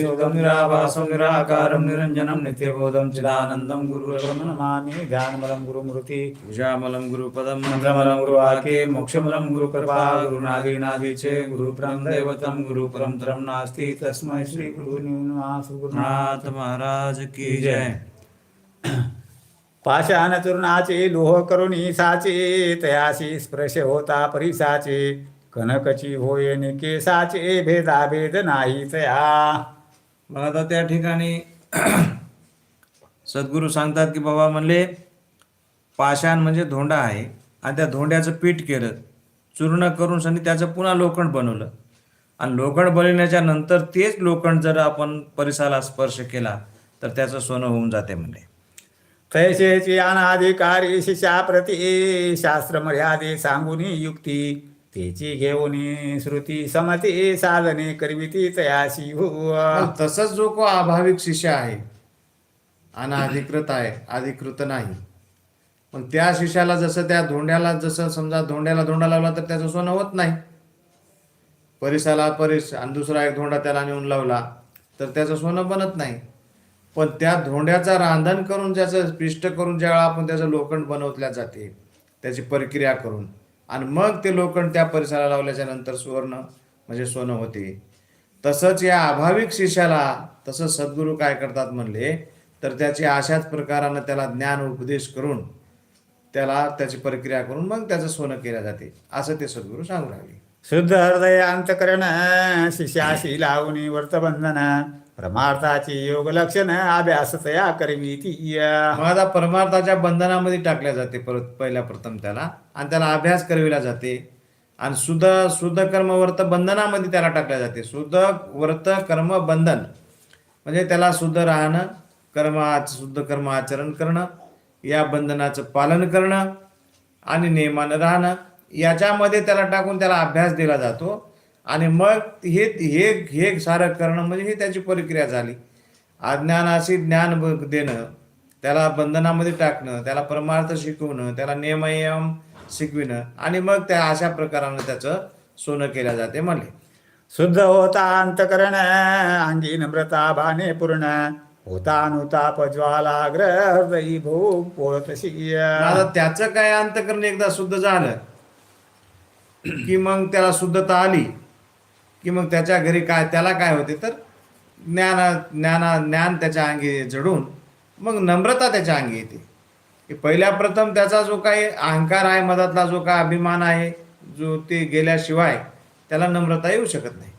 शोधं निराभासं निराकारं निरञ्जनं नित्यबोधं चिदानन्दं गुरुरहं नमामि। ध्यानमलं गुरुमूर्ति पूजामलं गुरुपदं मन्त्रमलं गुरुवाक्ये मोक्षमलं गुरुकृपा गुरुनादीनादि च गुरुपरं दैवतं गुरुपरं तरं नास्ति। तस्मै श्री गुरुनाथ नाथ महाराज की जय। पाषाण चूर्णाचे लोह करुणी साचे तयाशी स्पर्श होता परिसाचे कनकची होय केसाचे भेदाभेद नाही तया। मग आता त्या ठिकाणी सद्गुरू सांगतात की बाबा म्हणले पाषाण म्हणजे धोंडा आहे. आणि त्या धोंड्याचं पीठ केलं. चूर्ण करून सनी त्याचं पुन्हा लोखंड बनवलं. आणि लोखंड बनवण्याच्या नंतर तेच लोखंड जर आपण परिसराला स्पर्श केला तर त्याचं सोनं होऊन जाते म्हणले. तैसेची अनाधिकारी शिष्याप्रती शास्त्र मर्यादे सांगून युक्ती. तेची घेऊन श्रुती समती साधने करविती तयाशी. हो तसंच जो को अभाविक शिष्य आहे अनाधिकृत आहे अधिकृत नाही. पण त्या शिष्याला जसं त्या धोंड्याला जसं समजा धोंड्याला धोंडा लावला तर त्याचं सोनं होत नाही. परिसाला परिस आणि दुसरा एक धोंडा त्याला नेऊन लावला तर त्याचं सोनं बनत नाही. पण त्या धोंड्याचा रांधण करून ज्याचं पिष्ट करून ज्यावेळा आपण त्याचं लोखंड बनवल्या जाते त्याची प्रक्रिया करून आणि मग ते लोखंड त्या परिसराला लावल्याच्या नंतर सुवर्ण म्हणजे सोनं होते. तसंच या अभाविक शिष्याला तसं सद्गुरू काय करतात म्हणले तर त्याची अशाच प्रकारानं त्याला ज्ञान उपदेश करून त्याला त्याची प्रक्रिया करून मग त्याचं सोनं केलं जाते. असं ते सद्गुरू सांगू लागले. शुद्ध हृदय अंतकरण शिष्याशी लावणी वर्तबंधना परमार्थाची योग लक्षण अभ्यास तया करविती मग आता परमार्थाच्या बंधनामध्ये टाकल्या जाते परत पहिल्या प्रथम त्याला आणि त्याला अभ्यास करविला जाते. आणि शुद्ध शुद्ध कर्म व्रत बंधनामध्ये त्याला टाकल्या जाते. शुद्ध व्रत कर्म बंधन. म्हणजे त्याला शुद्ध राहणं कर्म शुद्ध कर्म आचरण करणं या बंधनाचं पालन करणं आणि नियमानं राहणं याच्यामध्ये त्याला टाकून त्याला अभ्यास दिला जातो. आणि मग हे हे हे सारं करणं म्हणजे ही त्याची प्रक्रिया झाली. अज्ञानाशी ज्ञान देणं त्याला बंधनामध्ये टाकणं त्याला परमार्थ शिकवणं त्याला नियमयम शिकविणं आणि मग त्या अशा प्रकारानं त्याचं सोनं केल्या जाते म्हणले. शुद्ध होता अंतकरण अंगी नम्रता भाने पूर्ण. होता अनुताप ज्वालाग्र हृदयी भोग पोळतशी आता त्याचं काय अंतकरण एकदा शुद्ध झालं की मग त्याला शुद्धता आली की मग त्याच्या घरी काय त्याला काय होते? तर ज्ञाना ज्ञाना ज्ञान त्याच्या अंगी जडून मग नम्रता त्याच्या अंगी येते. की पहिल्या प्रथम त्याचा जो काही अहंकार आहे मधातला जो काय अभिमान आहे जो ते गेल्याशिवाय त्याला नम्रता येऊ शकत नाही.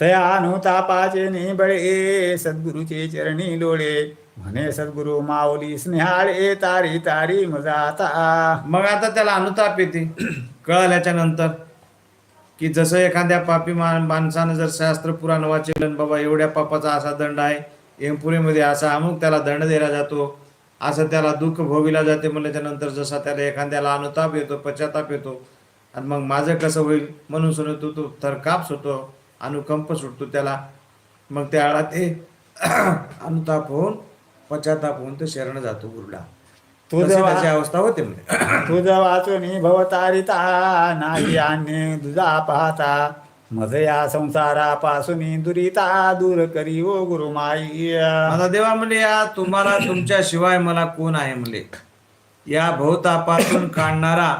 तया अनुतापाचे निबळे सद्गुरुचे चरणी लोळे. म्हणे सद्गुरु माऊली स्नेहाळे तारी तारी मजाता. मग आता त्याला अनुताप येते. कळाल्याच्या नंतर की जसं एखाद्या पापी मा माणसानं जर शास्त्र पुराण वाचलं बाबा एवढ्या पापाचा असा दंड आहे एमपुरीमध्ये असा अमुक त्याला दंड दिला जातो असं त्याला दुःख भोगिला जाते म्हणल्याच्यानंतर जसा त्याला एखाद्याला अनुताप येतो पश्चाताप येतो आणि मग माझं कसं होईल म्हणून सुनतो तो थरकाप सुटतो अनुकंप सुटतो त्याला. मग त्यावेळा ते अनुताप होऊन पश्चाताप होऊन ते शरण जातो गुरुला. तुझं वा- अवस्था होते म्हणजे. तुझ वाचून भवतारिता नाही अन्य तुझा पाहता मज या संसारापासून दुरिता दूर करी ओ गुरुमाई. आता देवा म्हणले या तुम्हाला तुमच्या शिवाय मला कोण आहे म्हणले या भवतापासून काढणारा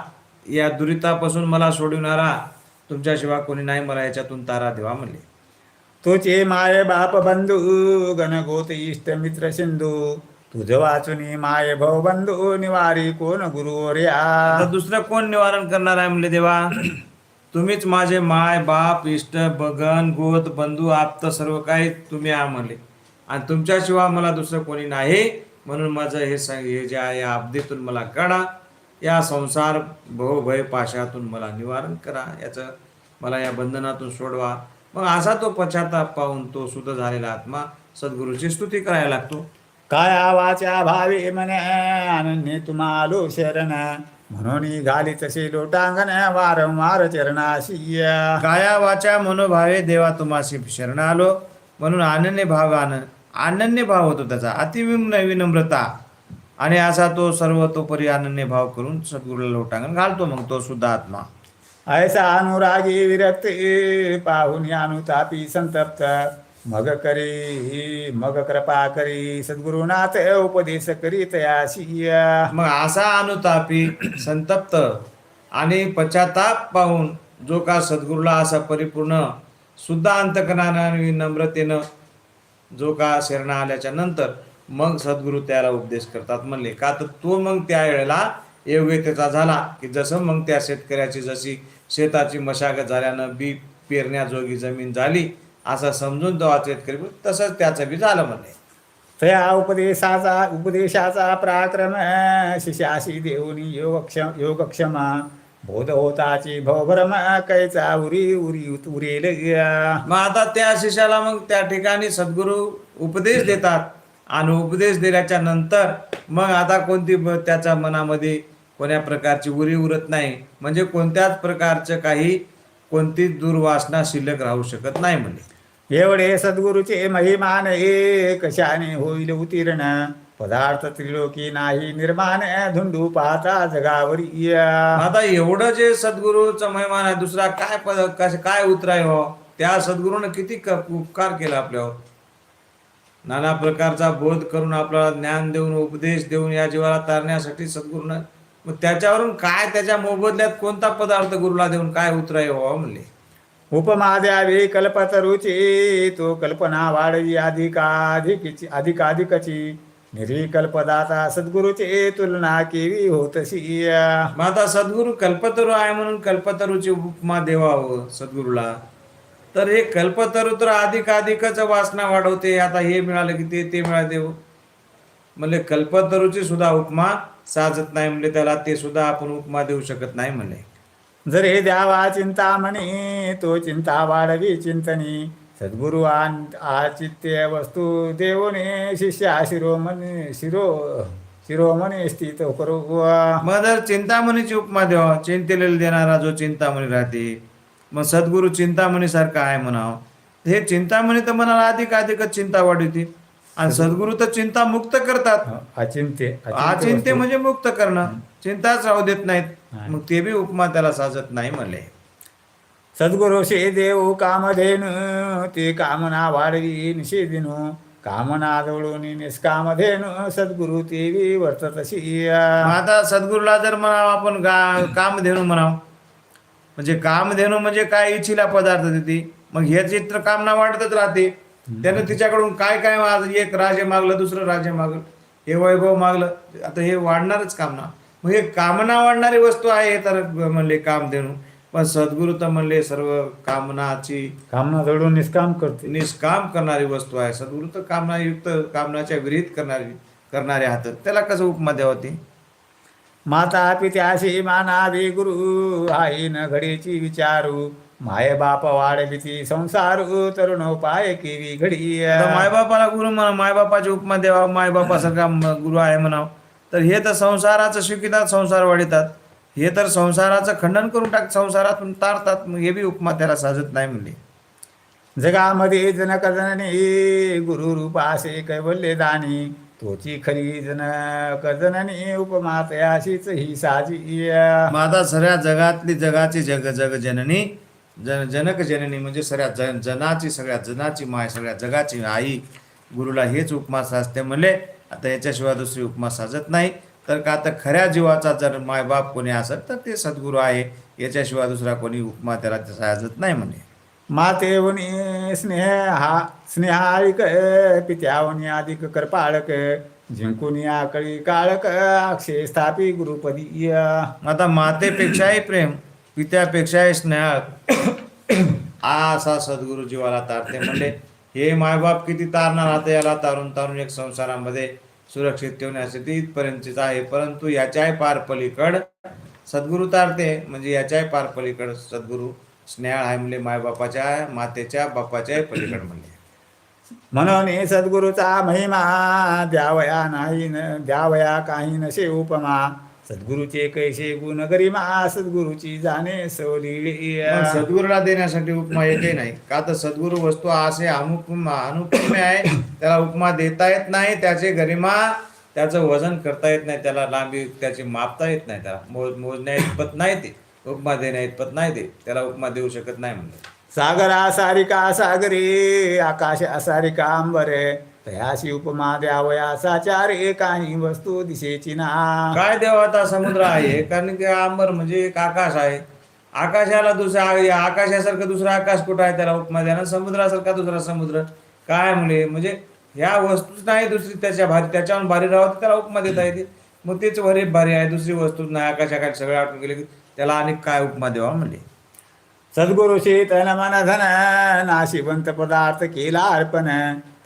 या दुरितापासून मला सोडविणारा तुमच्याशिवाय कोणी नाही मला याच्यातून तारा देवा म्हणले तुझे माय बाप बंधू गणगोत इष्ट मित्र सिंधू तुझ वाचून माय भाऊ बंधू निवारी कोण गुरु आता दुसरं कोण निवारण करणार आहे म्हणले देवा? तुम्हीच माझे माय बाप इष्ट बगन गोत बंधू आप्त सर्व काही तुम्ही आहे म्हणले. आणि तुमच्याशिवाय मला दुसरं कोणी नाही. म्हणून माझं हे सांग हे जे आहे या अब्दीतून मला काढा. या संसार भय पाशातून मला निवारण करा. याचं मला या बंधनातून सोडवा. मग असा तो पश्चाताप पाहून तो सुद्धा झालेला आत्मा सद्गुरूची स्तुती करायला लागतो. काया वाचा भावे म्हणे अनन्य तुम्हालो शरण. म्हणून घाली तसे लोटांगण वारंवार चरणाशी काया वाचा मनोभावे देवा तुम्हाशी शरण आलो. म्हणून अनन्य भावानं अनन्य भाव होतो त्याचा. अतिविम विनम्रता. आणि असा तो सर्वतोपरी अनन्य भाव करून सद्गुरूला लोटांगण घालतो मग तो सुद्धा आत्मा. ऐसा अनुरागी विरक्त पाहुनी अनुतापी संतप्त. मग करी मग कृपा करी सद्गुरुनाथ उपदेश करी तयाशी मग असा अनुतापी संतप्त आणि पश्चाताप पाहून जो का सद्गुरूला असा परिपूर्ण सुद्धा अंतकरणानं नम्रतेनं जो का शरण आल्याच्यानंतर मग सद्गुरू त्याला उपदेश करतात. म्हणले का तर तो मग त्या वेळेला योग्यतेचा झाला की जसं मग त्या शेतकऱ्याची जशी शेताची मशागत झाल्यानं बी पेरण्याजोगी जमीन झाली असं समजून तो शेतकरी तसंच त्याचं बी झालं म्हणले तया उपदेशाचा उपदेशाचा पराक्रम शिष्याशी देऊनी योगक्षम योगक्षमा बोध होताची भवभ्रम कैचा उरी उरी उरेल. मग आता त्या शिष्याला मग त्या ठिकाणी सद्गुरू उपदेश देतात. आणि उपदेश दिल्याच्या नंतर मग आता कोणती त्याच्या मनामध्ये कोण्या प्रकारची उरी उरत नाही. म्हणजे कोणत्याच प्रकारचं काही कोणतीच दुर्वासना शिल्लक राहू शकत नाही म्हणजे एवढे सद्गुरूचे महिमान ए कशाने होईल उतीर्ण. पदार्थ त्रिलोकी नाही निर्माण धुंडू पाहता जगावरी आता एवढं जे सद्गुरूचं महिमान आहे दुसरा काय पद कसं काय उतराय हो? त्या सद्गुरूनं किती क- उपकार केला आपल्यावर? नाना प्रकारचा बोध करून आपल्याला ज्ञान देऊन उपदेश देऊन या जीवाला तारण्यासाठी सद्गुरूनं मग त्याच्यावरून काय त्याच्या मोबदल्यात कोणता पदार्थ गुरुला देऊन काय उतराय हो म्हणले? उपमा द्यावी कल्पतरुची तो कल्पना वाढवी अधिकाधिकची अधिकाधिकची. निरीकल्पदाता सद्गुरूचे तुलना केवी होतशी. मग आता सद्गुरू कल्पतरू आहे म्हणून कल्पतरूची उपमा देवावं सद्गुरूला. तर हे कल्पतरू तर अधिकाधिकच वासना वाढवते. आता हे मिळालं की ते ते देव. म्हणजे कल्पतरूची सुद्धा उपमा साजत नाही. म्हणले त्याला ते सुद्धा आपण उपमा देऊ शकत नाही म्हणले. जर हे द्यावा चिंतामणी तो चिंता वाढवी चिंतनी. सद्गुरु आचित्य वस्तू देवने शिष्या शिरोमणी शिरो शिरोमणी स्थित करू. मग जर चिंतामणीची उपमा द्यावा चिंतेलेला देणारा जो चिंतामणी राहते मग सद्गुरू चिंतामणी सारखा आहे म्हणावं. हे चिंतामणी तर मनाला अधिक अधिकच चिंता वाढवते. आणि सद्गुरू तर चिंता मुक्त करतात. अचिंत्य अचिंत्य. म्हणजे मुक्त करणं. चिंताच राहू देत नाहीत. मग ते बी उपमा त्याला साजत नाही म्हणले सद्गुरुषे देव कामधेनु ते कामना वाढवी निषेधिनु. कामना जवळून निष्कामधेनु सद्गुरु तेवी वर्ततशी आता सद्गुरूला जर म्हणावं आपण गा कामधेनू म्हणावं. म्हणजे कामधेनू म्हणजे काय? इच्छिला पदार्थ देते. मग हे चित्र कामना वाढतच राहते. त्यानं तिच्याकडून काय काय एक राज्य मागलं दुसरं राज्य मागलं. हे वैभव मागलं. आता हे वाढणारच कामना. हे कामना वाढणारी वस्तू आहे तर म्हणले कामधेनू. पण सद्गुरू तर म्हणले सर्व कामनाची कामना जवळून निष्काम करते. निष्काम करणारी वस्तू आहे. सद्गुरू तर कामनायुक्त कामनाच्या विरहित करणारी करणारे हात त्याला कसं उपमा द्यावं ती? माता पित्याशी मानादी गुरु आई न घडीची विचारू. माय बाप वाढविती संसारू तरुणोपाय केवी घडी मायबापाला गुरु म्हणा मायबापाची उपमा द्यावा. मायबापासारखा गुरु आहे म्हणावं. तर हे तर संसाराचं शिकितात संसार वाढीतात. हे तर संसाराचं खंडन करून टाक संसारातून तारतात. मग हे बी उपमा त्याला साजत नाही म्हणले जगामध्ये जनक जननी गुरु रूपासे कैवल्य दानी. तोची खरी जनक जननी उपमा तयाशीच ही साजी. माता सऱ्या सगळ्या जगातली जगाची जग जग जननी जन जनक जननी म्हणजे सगळ्या जन जनाची सगळ्या जनाची माय सगळ्या जगाची आई. गुरुला हेच उपमा साजते म्हणले. आता याच्याशिवाय दुसरी उपमा साजत नाही. तर का आता खऱ्या जीवाचा जर मायबाप कोणी असेल तर ते सद्गुरू आहे. याच्याशिवाय दुसरा कोणी उपमा त्याला साजत नाही म्हणे. मातेवनी स्नेह हा स्नेहाळिक पित्यावनी अधिक कृपाळक जिंकून आकळी काळक अक्षय स्थापी गुरुपदी आता मातेपेक्षाही प्रेम पित्यापेक्षाही स्नेह. असा सद्गुरू जीवाला तारते म्हणले हे मायबाप किती तारणार आता याला तारून तारून एक संसारामध्ये सुरक्षित ठेवण्यासाठी इथपर्यंतच आहे. परंतु याच्याही पार पलीकड सद्गुरू तारते. म्हणजे याच्याही पार पलीकड सद्गुरू स्नेहाळ आहे म्हणजे मायबापाच्या मातेच्या बापाच्याही पलीकड म्हणले. म्हणून हे सद्गुरूचा महिमा द्यावया नाही न द्यावया काही नसे उपमा. सद्गुरूचे कैसे गुण गरिमा सद्गुरूची जाणे सवली. सद्गुरूला देण्यासाठी उपमा एकही नाही. का तर सद्गुरू वस्तू असे अनुपमा अनुपमे आहे त्याला उपमा देता येत नाही त्याचे गरिमा त्याचं वजन करता येत नाही त्याला लांबी त्याची मापता येत नाही त्याला मोज मोजण्या इतपत नाही ते. उपमा देण्या इतपत नाही ते. त्याला उपमा देऊ शकत नाही म्हणजे सागरा सारिका सागरे आकाश सारिका अंबरे तयाशी उपमा द्यावयाचा चारे काही वस्तू दिशेची ना. काय देव आता समुद्र आहे? कारण की आंबर म्हणजे एक आकाश आहे. आकाशाला दुसरा आकाशासारखं दुसरं आकाश कुठं आहे त्याला उपमा द्या ना? समुद्रासारखा दुसरा समुद्र. काय म्हणले म्हणजे ह्या वस्तूच नाही दुसरी त्याच्या भारी त्याच्यावर भारी राहत त्याला उपमा देता येते. मग तेच भरे भारी आहे दुसरी वस्तूच नाही आकाशाखाली सगळे आटून गेले की त्याला आणि काय उपमा द्यावा म्हणले सद्गुरुशी तन मन धन नाशिवंत पदार्थ केला अर्पण.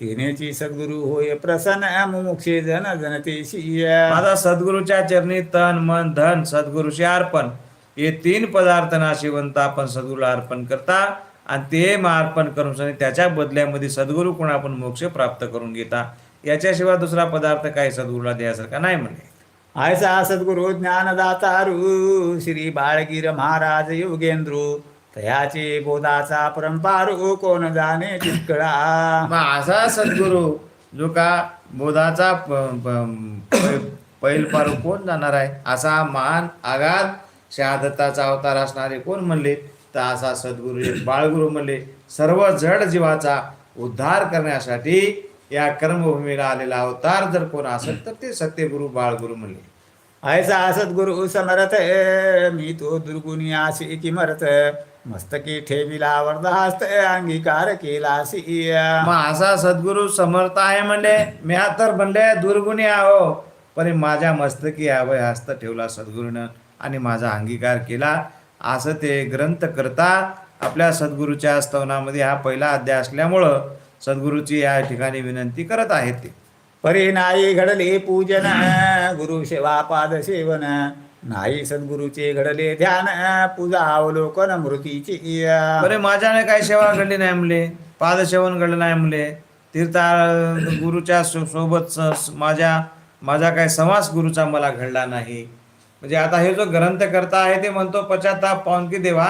तिनेची सद्गुरु होय प्रसन्न मुमुक्षे जन जनतेशी माझा सद्गुरूच्या चरणी तन मन धन सद्गुरूशी अर्पण. हे तीन पदार्थ नाशिवंत आपण सद्गुरूला अर्पण करता आणि ते मग अर्पण करून त्याच्या बदल्यामध्ये सद्गुरू कोण आपण मोक्ष प्राप्त करून घेता. याच्याशिवाय दुसरा पदार्थ काही सद्गुरूला द्यासारखा नाही म्हणले आयसा सद्गुरु ज्ञानदातारू श्री बाळगीर महाराज योगेंद्रू. तयाचे बोधाचा परंपारू कोण जाणे चितकळा मग असा सद्गुरू जो का बोधाचा प- प- पैल पार कोण जाणार आहे? असा महान आगाध शहादत्ताचा अवतार असणारे कोण म्हणले? तर असा सद्गुरू बाळगुरू म्हणले सर्व जड जीवाचा उद्धार करण्यासाठी या कर्मभूमीला आलेला अवतार जर कोण असेल तर ते सत्यगुरू बाळगुरू म्हणले. ऐसा सद्गुरु समरथ मी तो दुर्गुणी आशी किमरथ मस्तकी ठेविला वरदहस्त अंगीकार केलासी मग असा सद्गुरू समर्थ आहे म्हणले मी तर म्हणले दुर्गुणी आहो. पण माझ्या मस्तकी अभय हस्त ठेवला सद्गुरूनं आणि माझा अंगीकार केला. असं ते ग्रंथ करता आपल्या सद्गुरूच्या स्तवनामध्ये हा पहिला अध्याय असल्यामुळं सद्गुरूची या ठिकाणी विनंती करत आहेत ते. परी नाही घडले पूजन गुरु सेवा पाद सेवन. नाही सद्गुरुचे घडले ध्यान पूजा अवलोकन मृतीची बरे माझ्याने काही सेवा घडली नाही म्हणले पादसेवन घडलं नाही म्हणले तीर्था गुरुच्या सो- सोबत स- स- माझ्या माझा काही समास गुरुचा मला घडला नाही. म्हणजे आता हे जो ग्रंथ करता आहे ते म्हणतो पश्चाताप पाहून की देवा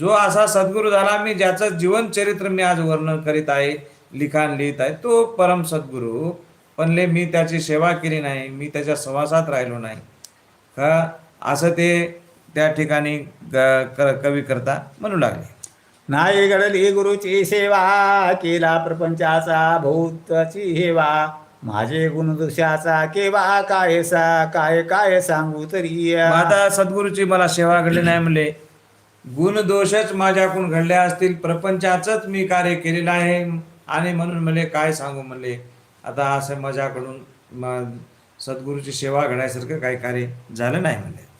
जो असा सद्गुरू झाला मी ज्याचं जीवन चरित्र मी आज वर्णन करीत आहे लिखाण लिहित आहे तो परम सद्गुरू. पण ले मी त्याची सेवा केली नाही मी त्याच्या समासात राहिलो नाही. का असं ते त्या ठिकाणी कवी करता म्हणू लागले. नाही घडली गुरुची सेवा केला प्रपंचाचा भूताची हेवा. माझे गुणदोषाचा केवा काय सा काय काय सांगू तरी आता सद्गुरूची मला सेवा घडली नाही म्हणले. गुण दोषच माझ्याकडून घडले असतील प्रपंचाचंच मी कार्य केलेलं आहे. आणि म्हणून म्हणले काय सांगू म्हणले? आता असं माझ्याकडून सद्गुरूची सेवा घडायसारखं काही कार्य झालं नाही म्हणले.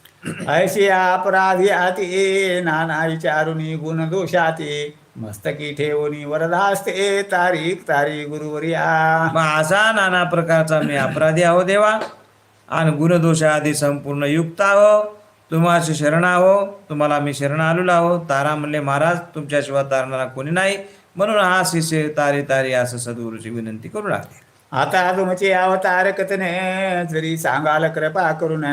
ऐशी अपराधी आती नाना विचारुनी गुण दोषाती। मस्तकी ठेवणी वरदास्ते तारीख तारी गुरुवर्या। मग असा नाना प्रकारचा मी अपराधी आहो देवा. आणि गुणदोष आधी संपूर्ण युक्त आहो. तुम्हाशी शरण आहो. तुम्हाला मी शरण आलेलो आहो. तारा म्हणले महाराज तुमच्याशिवाय तारणारा कोणी नाही. म्हणून हा शिष्य तारी तारी असं सद्गुरूची विनंती करू लागले. आता तुमचे अवतार कथने जरी सांगाल कृपा करून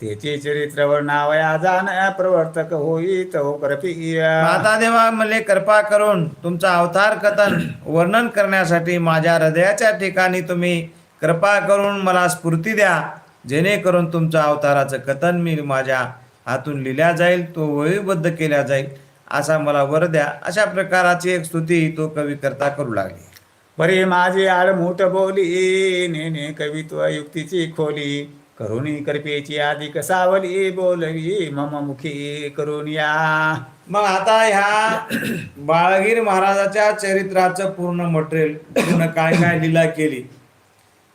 त्याचे चरित्र वर्णावया जाण प्रवर्तक होई तो माता देवा म्हणले कृपा करून तुमचा अवतार कथन वर्णन करण्यासाठी माझ्या हृदयाच्या ठिकाणी तुम्ही कृपा करून मला स्फूर्ती द्या. जेणेकरून तुमच्या अवताराचं कथन मी माझ्या हातून लिहिल्या जाईल तो वहीबद्ध केल्या जाईल असा मला वर द्या. अशा प्रकाराची एक स्तुती तो कवी करता करू लागली. परे माझे आडमूठ बोली नेने कवित्व युक्तीची खोली. करुणी कृपेची आधी कसावली बोलवी मम मुखी करून या मग आता ह्या बाळगीर महाराजाच्या चरित्राचं पूर्ण मटेरियल पूर्ण काय काय लीला केली.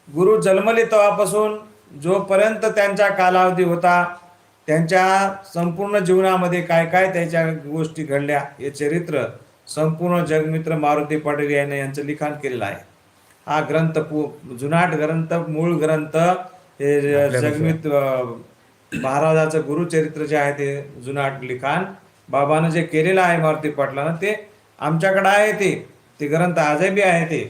गुरु जन्मले तेव्हापासून जोपर्यंत त्यांचा कालावधी होता त्यांच्या संपूर्ण जीवनामध्ये काय काय त्याच्या गोष्टी घडल्या हे चरित्र संपूर्ण जगमित्र मारुती पाटील याने यांचं लिखाण केलेलं आहे. हा ग्रंथ पू जुनाट ग्रंथ मूळ ग्रंथ हे जगमित महाराजाचं गुरुचरित्र जे आहे ते जुनाट लिखाण बाबानं जे केलेलं आहे मारुती पाटलानं ते आमच्याकडे आहे ते. ते ग्रंथ आजही बी आहे ते.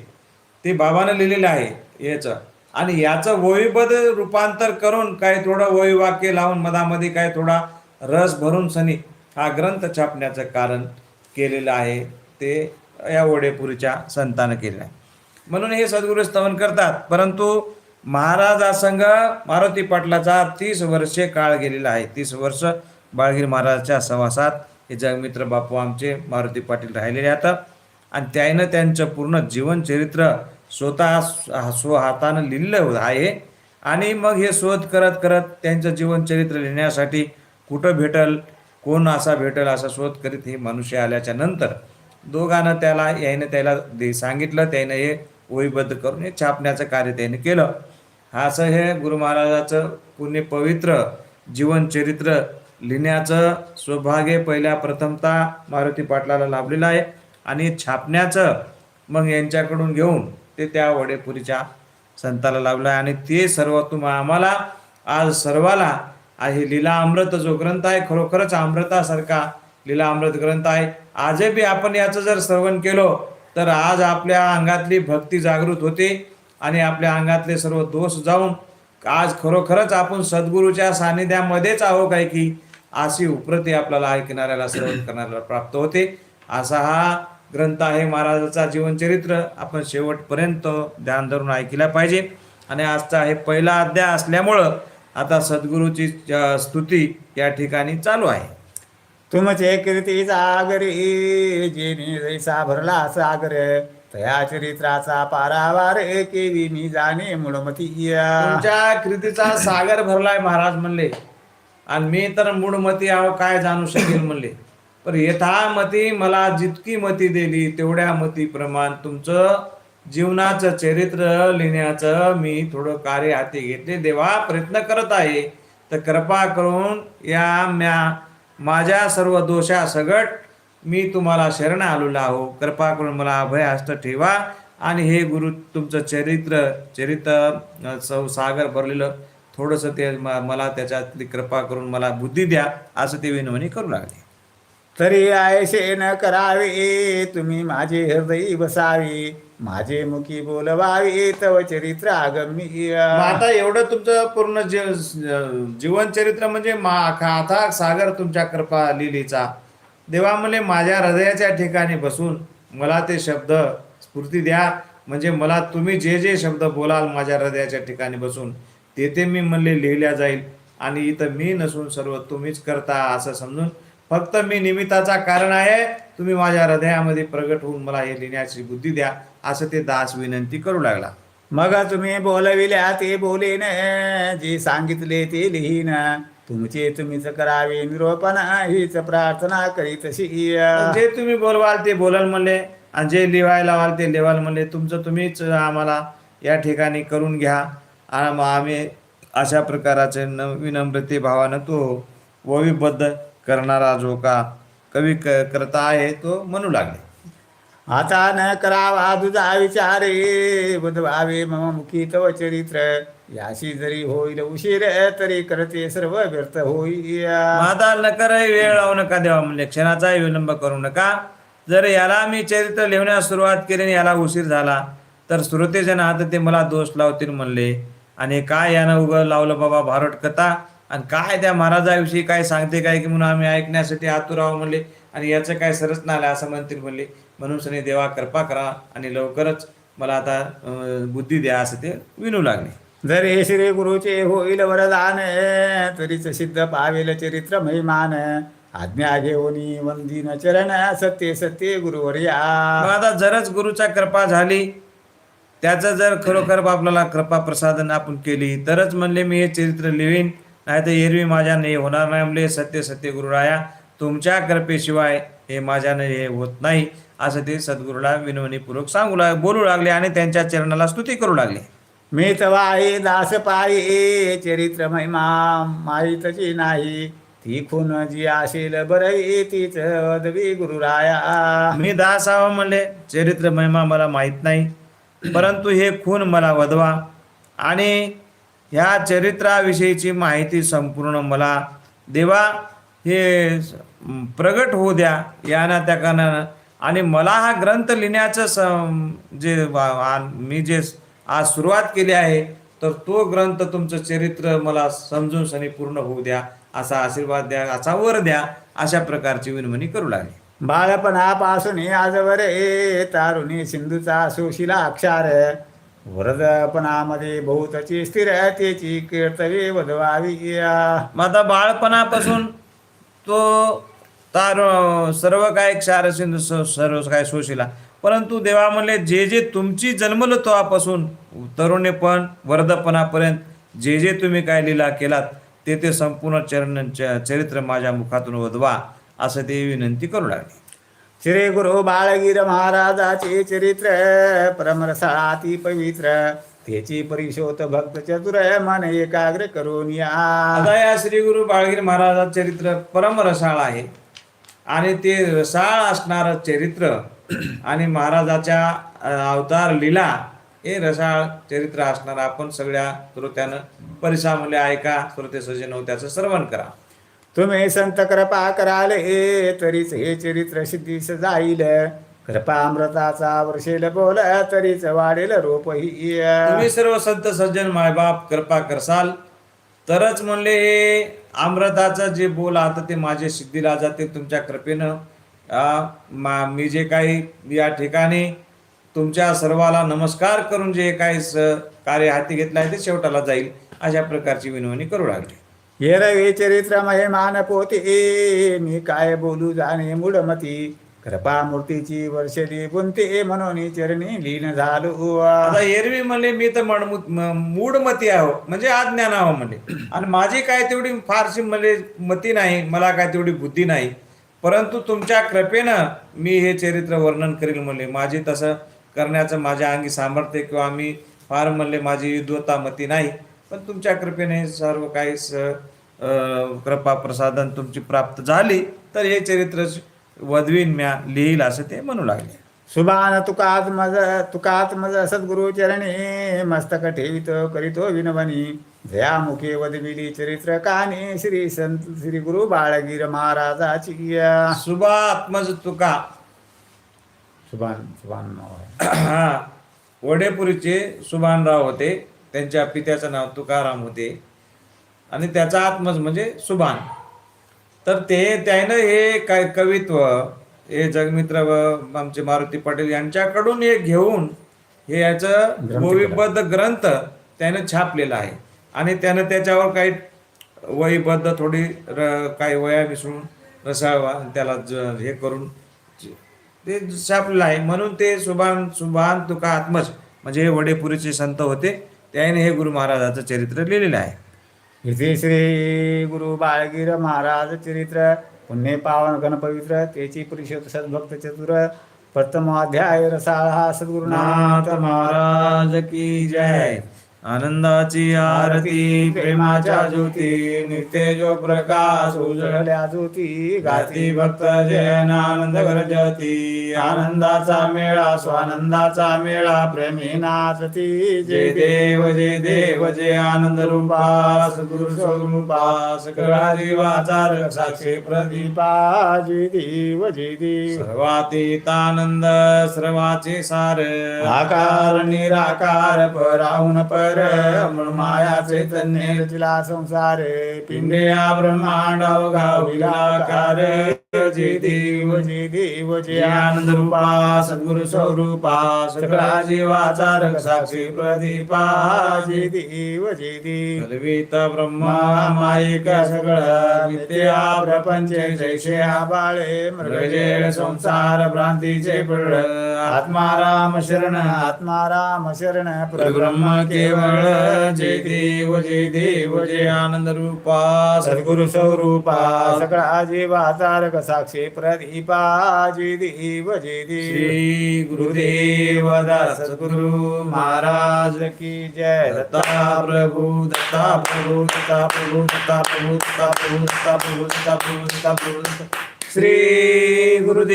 ते बाबानं लिहिलेलं आहे याचं. आणि याचं वहीबद्ध रूपांतर करून काही थोडं वही वाक्य लावून मधामध्ये काही थोडा रस भरून सनी हा ग्रंथ छापण्याचं कारण केलेलं आहे ते या वडेपुरीच्या संतानं केलेलं आहे. म्हणून हे सद्गुरू स्तवन करतात. परंतु महाराजासंघ मारुती पाटलाचा तीस वर्षे काळ गेलेला आहे. तीस वर्ष बाळगीर महाराजाच्या सहवासात हे जगमित्र बापू आमचे मारुती पाटील राहिलेले आहेत. आणि त्यानं त्यांचं पूर्ण जीवनचरित्र स्वतः स्व- स्वहातानं लिहिलं आहे. आणि मग हे शोध करत करत त्यांचं जीवनचरित्र लिहिण्यासाठी कुठं भेटल कोण असा भेटल असा शोध करीत हे मनुष्य आल्याच्यानंतर दोघांना त्याला याने त्याला दे सांगितलं. त्याने हे ओळीबद्ध करून हे छापण्याचं कार्य त्याने केलं. असं हे गुरु महाराजाचं पुण्य पवित्र जीवनचरित्र लिहिण्याचं सौभाग्य पहिल्या प्रथमता मारुती पाटलाला लाभलेलं आहे. आणि छापण्याचं मग यांच्याकडून घेऊन ते त्या वडेपुरीच्या संताला लाभलं आहे. आणि ते सर्व तुम आम्हाला आज सर्वाला आहे. लीला अमृत जो ग्रंथ आहे खरोखरच अमृतासारखा लीला अमृत ग्रंथ आहे. आजही बी आपण याचं जर श्रवण केलो तर आज आपल्या अंगातली भक्ती जागृत होते. आणि आपल्या अंगातले सर्व दोष जाऊन आज खरोखरच आपण सद्गुरूच्या सानिध्यामध्येच आहो काय की? अशी उपरती आपल्याला ऐकणाऱ्याला श्रवण करणाऱ्याला प्राप्त होते. असा हा ग्रंथ आहे महाराजाचा जीवनचरित्र. आपण शेवटपर्यंत ध्यान धरून ऐकला पाहिजे. आणि आजचा हे पहिला अध्याय असल्यामुळं आता सद्गुरूची स्तुती या ठिकाणी चालू आहे. तुमचे कीर्ती सागरी जिनी जैसा भरला सागर. तया चरित्राचा पारावार केवी मी जाणे मुळमती तुमच्या कृतीचा सागर भरलाय महाराज म्हणले. आणि मी तर मूळमती आहो काय जाणू शकेल म्हणले. पण यथामती मला जितकी मती दिली तेवढ्या मती प्रमाण तुमचं जीवनाचं चरित्र लिहिण्याचं मी थोडं कार्य हाती घेतले. देवा प्रयत्न करत आहे. तर कृपा करून या म्या माझ्या सर्व दोषा सगट मी तुम्हाला शरण आलेलो आहो कृपा करून मला अभय हस्त ठेवा. आणि हे गुरु तुमचं चरित्र चरित्र सौ सागर भरलेलं थोडंसं ते मला त्याच्यातली कृपा करून मला बुद्धी द्या असं ते विनवणी करू लागले. तरी आयशे न करावे तुम्ही माझे हृदयी बसावे माझे मुखी बोलवावे तव चरित्र आगम्य. मग आता एवढं तुमचं पूर्ण जीव जीवनचरित्र म्हणजे मा अथाक सागर तुमच्या कृपा लिलीचा देवा मले माझ्या हृदयाच्या ठिकाणी बसून मला ते शब्द स्फूर्ती द्या. म्हणजे मला तुम्ही जे जे शब्द बोलाल माझ्या हृदयाच्या ठिकाणी बसून तेथे मी म्हणले लिहिल्या जाईल. आणि इथं मी नसून सर्व तुम्हीच करता असं समजून फक्त मी निमित्ताचा कारण आहे. तुम्ही माझ्या हृदयामध्ये प्रगट होऊन मला हे लिहिण्याची बुद्धी द्या असं ते दास विनंती करू लागला. मग तुम्ही बोलविल्या ते बोलेन जे सांगितले ते लिहीन. तुमचे तुम्हीच करावे निरोपण हीच प्रार्थना करीतशी जे तुम्ही बोलवाल ते बोलाल म्हणले आणि जे लिवायला व्हाल ते लिवाल म्हणले तुमचं तुम्हीच आम्हाला या ठिकाणी करून घ्या. आणि मग आम्ही अशा प्रकाराचे न विनम्रते भावानं तो वविबद्ध करणारा जो का कवी क करता आहे तो म्हणू लागले. आता न करावा तुझा विचारे बुधवावे मम मुखी तव चरित्र. याशी जरी होईल उशीर तरी करते सर्व व्यर्थ होईल माता कर वेळ लावू नका देवा म्हणले क्षणाचाही विलंब करू नका. जर याला मी चरित्र लिहिण्यास सुरुवात केली आणि याला उशीर झाला तर श्रोतेजन आता ते मला दोष लावतील म्हणले. आणि काय यानं उगं लावलं बाबा भारट कथा? आणि काय त्या महाराजाविषयी काय सांगते काय की म्हणून आम्ही ऐकण्यासाठी आतुर आहो म्हणले? आणि याचं काय सरच नाही असं म्हणतील म्हणले. म्हणून सनी देवा कृपा करा आणि लवकरच मला आता बुद्धी द्या असं ते विनू लागले. जर हे श्री गुरुचे होईल वरदान तरीच सिद्ध पावेल चरित्र महिमान आज्ञा घेऊन वंदीन चरण सत्य सत्य गुरुवर्या. आता जरच गुरुचा कृपा झाली त्याचं जर खरोखर आपल्याला कृपा प्रसादन आपण केली तरच म्हणले मी हे चरित्र लिहीन नाही तर एरवी माझ्याने हे होणार नाही म्हणले सत्य सत्य गुरुराया तुमच्या कृपेशिवाय हे माझ्याने हे होत नाही. असं ते सद्गुरूला विनवणीपूर्वक सांगू लाग बोलू लागले आणि त्यांच्या चरणाला स्तुती करू लागले. मी तवा आहे दास पाये चरित्र महिमा माहीतची नाही. ती खून जी असेल बरं तीच दवी गुरुराया. मी दास आहो म्हणले चरित्र महिमा मला माहीत नाही. परंतु हे खून मला वधवा. आणि ह्या चरित्राविषयीची माहिती संपूर्ण मला देवा. हे प्रगट होऊ द्या या त्या कारणानं आणि मला हा ग्रंथ लिहिण्याचं स- जे मी जे आज सुरुवात केली आहे तर तो ग्रंथ तुमचं चरित्र मला समजून सनी पूर्ण होऊ द्या असा आशीर्वाद द्या असा वर द्या अशा प्रकारची विनवणी करू लागली. बाळपणापासून आजवर ए तारुणी सिंधूचा सुशिला अक्षार. वरदपणामध्ये बहुतची स्थिरतेची कीर्तवे वधवावी. मग आता बाळपणापासून तो तार सर्व काय क्षार सिंधू स- सर्व काय शोषिला परंतु देवा म्हणले जे जे तुमची जन्मलो तेव्हापासून तरुणेपण वरदपणापर्यंत जे जे तुम्ही काय लीला केलात ते ते संपूर्ण चरण चरित्र माझ्या मुखातून वधवा असं ते विनंती करू लागले. श्री गुरु बाळगीर महाराजाचे चरित्र परमरसाती पवित्र त्याची परिशोत भक्त चतुर मन एकाग्र करून या. श्री गुरु बाळगीर महाराजाचं चरित्र परम रसाळ आहे. आणि ते रसाळ असणारं चरित्र आणि महाराजाच्या अवतार लीला हे रसाळ चरित्र असणार. आपण सगळ्या श्रोत्यानं परिसामूल्य ऐका श्रोते सजन त्याचं श्रवण करा. तुम्ही संत कृपा कराले तरीच हे चरित्र सिद्धीस जाईल. कृपा अमृताचा वर्षेल बोल तरीच वाढेल रूप ही. तुम्ही सर्व संत सज्जन मायबाप कृपा करसाल. तरच म्हणले हे अमृताचं जे बोल आता ते माझे सिद्धीला जाते तुमच्या कृपेनं मा- मी जे काही या ठिकाणी तुमच्या सर्वाला नमस्कार करून जे काही स कार्य हाती घेतलं आहे ते शेवटाला जाईल अशा प्रकारची विनवणी करू लागली. हे येरवे चरित्र महिमान पोते मी काय बोलू जाणे मुडमती कृपा मूर्तीची वर्षली बुंते म्हणून चरणी लीन झालो आता एरवी म्हणले मी तर मूडमती म- आहो म्हणजे अज्ञान आहो म्हणले. आणि माझी काय तेवढी फारशी म्हणजे मती नाही मला काय तेवढी बुद्धी नाही. परंतु तुमच्या कृपेनं मी हे चरित्र वर्णन करील म्हणले. माझी तसं करण्याचं माझ्या अंगी सामर्थ्य किंवा मी फार म्हणले माझी युद्धता मती नाही. पण तुमच्या कृपेने सर्व काही स कृपा प्रसादन तुमची प्राप्त झाली. तर हे चरित्र वधवीन म्या लिहिल असं ते म्हणू लागले. सुभान तुकात मज तुकात मज सद्गुरु चरणी मस्तक ठेवित करीतो विनवनी जयामुखे वदविली चरित्र काने श्री संत श्री गुरु बाळगीर महाराजाची. सुबा आत्मज तुका. सुभान सुभान. हा वडेपुरीचे सुभानराव होते. त्यांच्या पित्याचं नाव तुकाराम होते. आणि त्याचा आत्मज म्हणजे सुभान. तर ते त्यानं हे काय कवित्व हे जगमित्र व आमचे मारुती पाटील यांच्याकडून हे घेऊन हे याचं ग्रंथ ओविबद्ध ग्रंथ त्यानं छापलेला आहे. आणि त्यानं त्याच्यावर काही वहीबद्ध थोडी र काही वया मिसळून रसाळवा त्याला हे करून ते छापलेलं आहे. म्हणून ते सुभान सुभान तुका आत्मज म्हणजे हे वडेपुरीचे संत होते त्याने हे गुरु महाराजाचं चरित्र लिहिलेलं आहे. इथे श्री गुरु बाळगीर महाराज चरित्र पुण्य पावन गणपवित्र तेची त्याची परिषद सद्भक्त चतुर प्रथमाध्याय रसाळा सद्गुरुनाथ महाराज की जय। आनंदाची आरती प्रेमाच्या ज्योती नित्य जो प्रकाश उजळल्या ज्योती गाती भक्त जयन आनंद गरजती. आनंदाचा मेळा स्वानंदाचा मेळा प्रेमी नाचती जय देव जय देव जय आनंद रूपास गुरु स्वरूपास कळा जीवाचा साक्षी प्रदीपा जय देव जय देव. सर्वातीत आनंद सर्वाचे सार. आकार निराकार पराहून पर सागर माया चैतन्य तिला संसारे पिंडे ब्रह्मांड गाविला जय देव जय देव जय आनंद रूपा सद्गुरु स्वरूपा सकळा जीवाचा रंग साक्षी प्रदीपा जय देव जय देव. ब्रह्मा माईक सगळ विद्या प्रपंच जैसे बाळे मृगजेळ संसार भ्रांतीचे पड आत्माराम शरण आत्माराम शरण ब्रह्म केवळ. जय देव जय देव जय आनंद रूपा सद्गुरु स्वरूपा सकळा जीवाचा रंग साक्षी प्रदीपाजी देव जय देव श्री गुरुदेव सद्गुरु महाराज की जय। दत्ता प्रभु दत्ता प्रभु दत्ता प्रभु दत्ता प्रभु दत्ता प्रभु दत्ता प्रभु दत्ता प्रभु दत्ता प्रभु। श्री गुरुदेव।